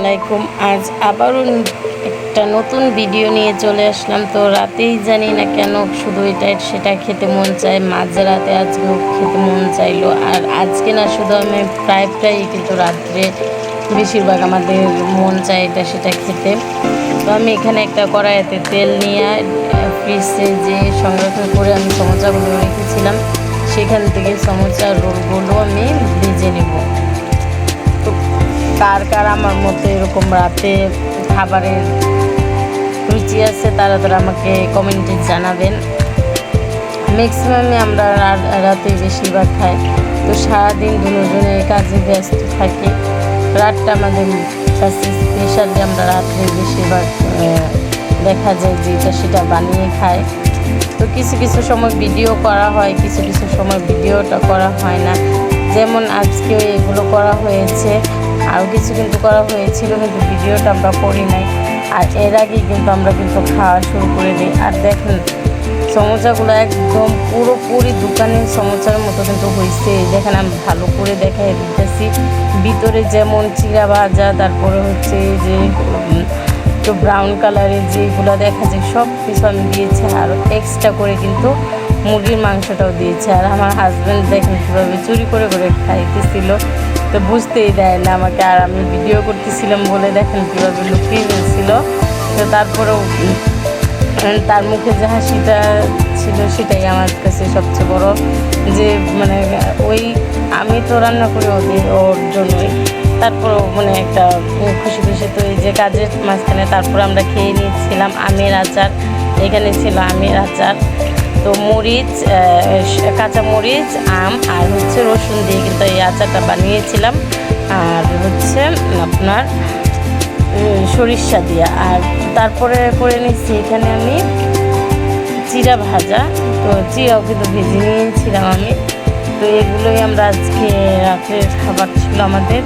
আলাইকুম। আজ আবারও একটা নতুন ভিডিও নিয়ে চলে আসলাম। তো রাতেই জানি না কেন শুধু এটা সেটা খেতে মন চায়। মাঝরাতে আজকেও খেতে মন চাইলো। আর আজকে না, শুধু আমি প্রায় প্রায়ই কিন্তু রাত্রে বেশিরভাগ আমাদের মন চায় এটা, সেটা খেতে। তো আমি এখানে একটা কড়াইতে তেল নিয়ে ফ্রিজে যে সংরক্ষণ করে আমি সমোসাগুলো রেখেছিলাম, সেখান থেকে সমোসা রোলগুলো আমি ভেজে নেব। কার কার আমার মতো এরকম রাতে খাবারের রুচি আছে, তারা তারা আমাকে কমেন্টে জানাবেন। ম্যাক্সিমামে আমরা রাতে বেশিরভাগ খাই। তো সারাদিন দুজনে কাজে ব্যস্ত থাকি। রাতটা আমাদের কাছে স্পেশাল আমরা রাত্রে বেশিরভাগ দেখা যায় যেটা সেটা বানিয়ে খায় তো কিছু কিছু সময় ভিডিও করা হয়, কিছু কিছু সময় ভিডিওটা করা হয় না। যেমন আজকেও এগুলো করা হয়েছে। আরও কিছু কিন্তু করা হয়েছিল, কিন্তু ভিডিওটা আমরা করি নাই। আর এর আগেই কিন্তু আমরা কিন্তু খাওয়া শুরু করে দিই। আর দেখেন, সমোসাগুলো একদম পুরোপুরি দোকানের সমোসার মতো কিন্তু হয়েছে। দেখেন, আমি ভালো করে দেখাই দিতেছি। ভিতরে যেমন চিরা ভাজা, তারপরে হচ্ছে যে একটু ব্রাউন কালারের যেগুলো দেখা যায়, সব কিছু আমি দিয়েছি। আর এক্সট্রা করে কিন্তু মুরগির মাংসটাও দিয়েছে। আর আমার হাজব্যান্ড দেখেন কীভাবে চুরি করে করে খাইতেছিল। তো বুঝতেই দেয় না আমাকে। আর আমি ভিডিও করতেছিলাম বলে দেখেন কীভাবে লুকিয়ে গেছিল। তো তারপরেও তার মুখে যে হাসিটা ছিল সেটাই আমার কাছে সবচেয়ে বড়। যে মানে ওই আমি তো রান্না করি ওদের ওর জন্যই। তারপরেও মানে একটা খুশি খুশি তো এই যে কাজের মাঝখানে তারপরে আমরা খেয়ে নিয়েছিলাম আমের আচার। এখানে ছিল আমের আচার। তো মরিচ কাঁচা মরিচ, আম আর হচ্ছে রসুন দিয়ে কিন্তু এই আচারটা বানিয়েছিলাম। আর হচ্ছে আপনার সরিষা দিয়া। আর তারপরে করে নিচ্ছি এখানে আমি চিরা ভাজা। তো চিরাও কিন্তু ভেজে নিয়েছিলাম আমি। তো এগুলোই আমরা আজকে রাতের খাবার ছিল আমাদের।